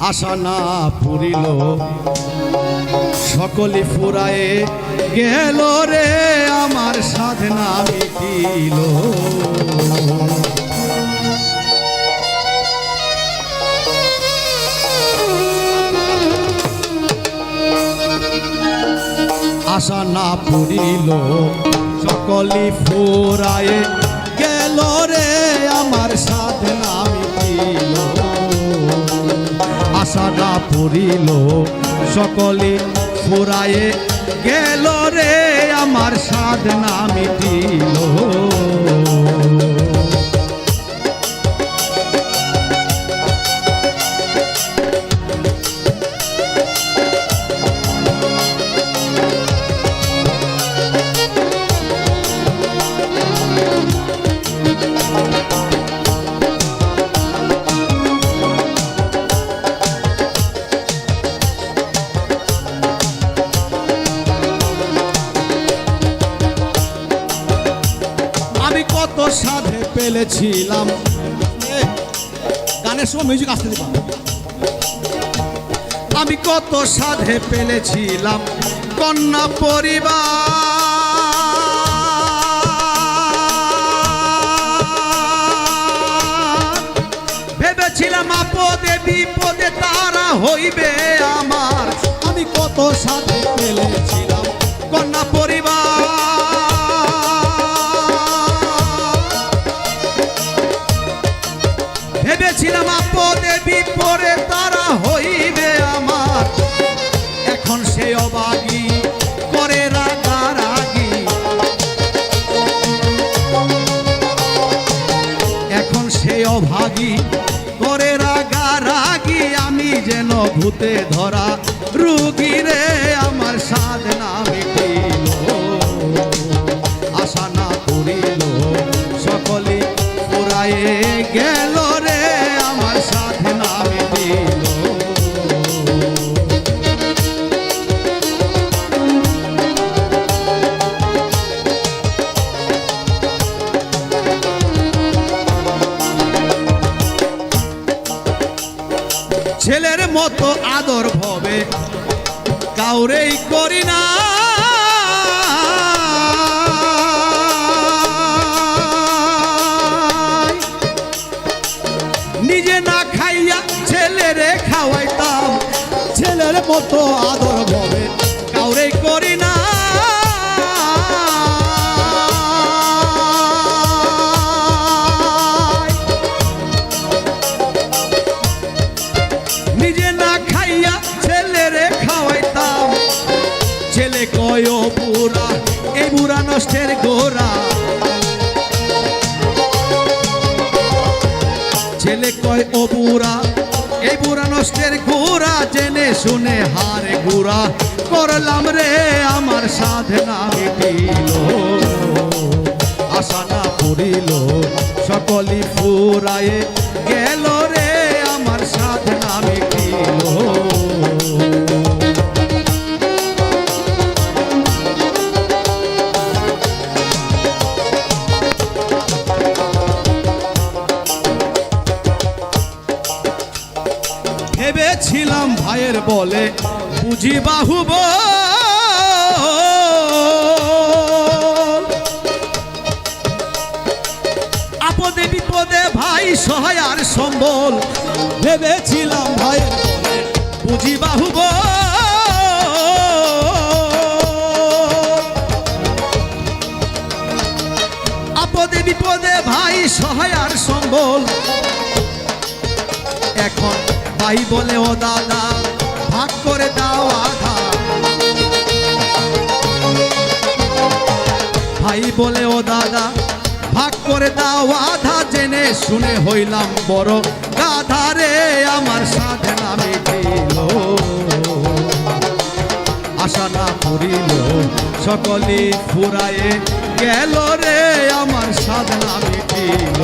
আশা না পুরিল। সকলে ফুরায়ে গেল রে, আমার সাধনা মিটিল। আশা না পুরিল। সকলি ফুরায়ে গেল রে, আমার সাধনা মিটিল। আশা পড়িল। সকলে ফুরায়ে গেল রে আমার সাধনা মিটিল। সাধে পেলেছিলাম এ, গানের সময় মিউজিক আসতে দিবা। আমি কত সাধে পেলেছিলাম কন্যা পরিবার। ভেবেছিলাম আপদে বিপদে তারা হইবে আমার। আমি কত সাথে পেলেছিলাম কন্যা পরিবার। বিপদে তারা হইবে আমার। এখন সে অবাগী করে রাগারাগি। এখন সে অভাগী করে রাগারাগি। আমি যেন ভূতে ধরা রুগী রে আমার ছেলের মতো আদর ভবে। কাউরেই করি না। নিজে না খাইয়া ছেলেরে খাওয়াইতাম। ছেলের মতো আদর হবে কাউরেই করি না। এই বুড়া নষ্টের গোড়া। ছেলে কয়, ও বুড়া, এই বুড়া নষ্টের জেনে শুনে হারে করলাম রে আমার সাধনা মিটিল। আশা না সকলি ফুরায়ে গেল রে আমার সাধনা মিটিল। ভেবেছিলাম ভাইয়ের বলে, বুঝি বাহুব আপদে বিপদে ভাই সহায় আর সম্বল। ভেবেছিলাম ভাইয়ের বলে, বুঝি বাহুব আপদে বিপদে ভাই সহায় আর সম্বল। এখন ভাই বলে, ও দাদা, ভাগ করে দাও আধা। ভাই বলে, ও দাদা, ভাগ করে দাও আধা। জেনে শুনে হইলাম বড় গাধা রে, আমার সাধনা মিটিল। আশা না করিল, সকলে ফুরায়ে গেল রে, আমার সাধনা মিটিল।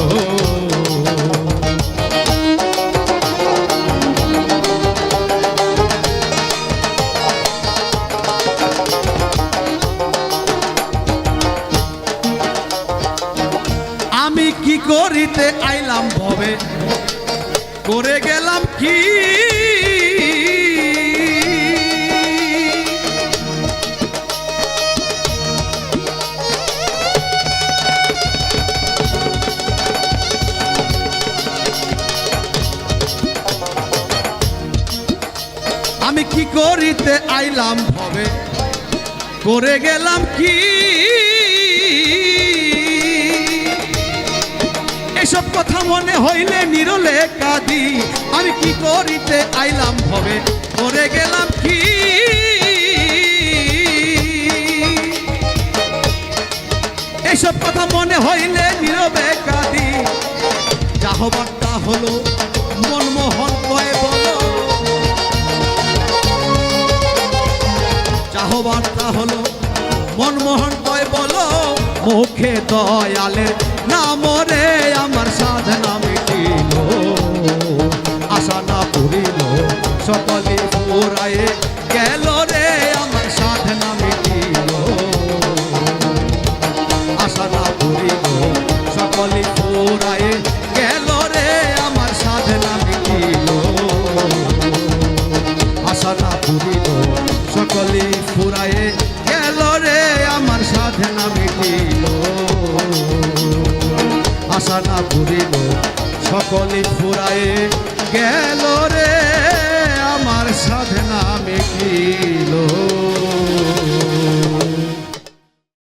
পৃথিবীতে আইলাম ভবে। করে গেলাম কি? আমি কি করিতে আইলাম ভবে? করে গেলাম কি? কথা মনে হইলে নিরলে কাঁদি। আমি কি করিতে আইলাম ভবে? করে গেলাম কি? এসব কথা মনে হইলে নীরবে কাঁদি। যা হলো, মনমোহন কয়ে বলো। যা হলো মনমোহন কয় বলো মুখে দয়ালের নাম রে আমার সাধনা মিটিল। আশা না আশা না পুরিল সকলে ফুরায়ে গেল রে। আমার সাধনা মিটিল।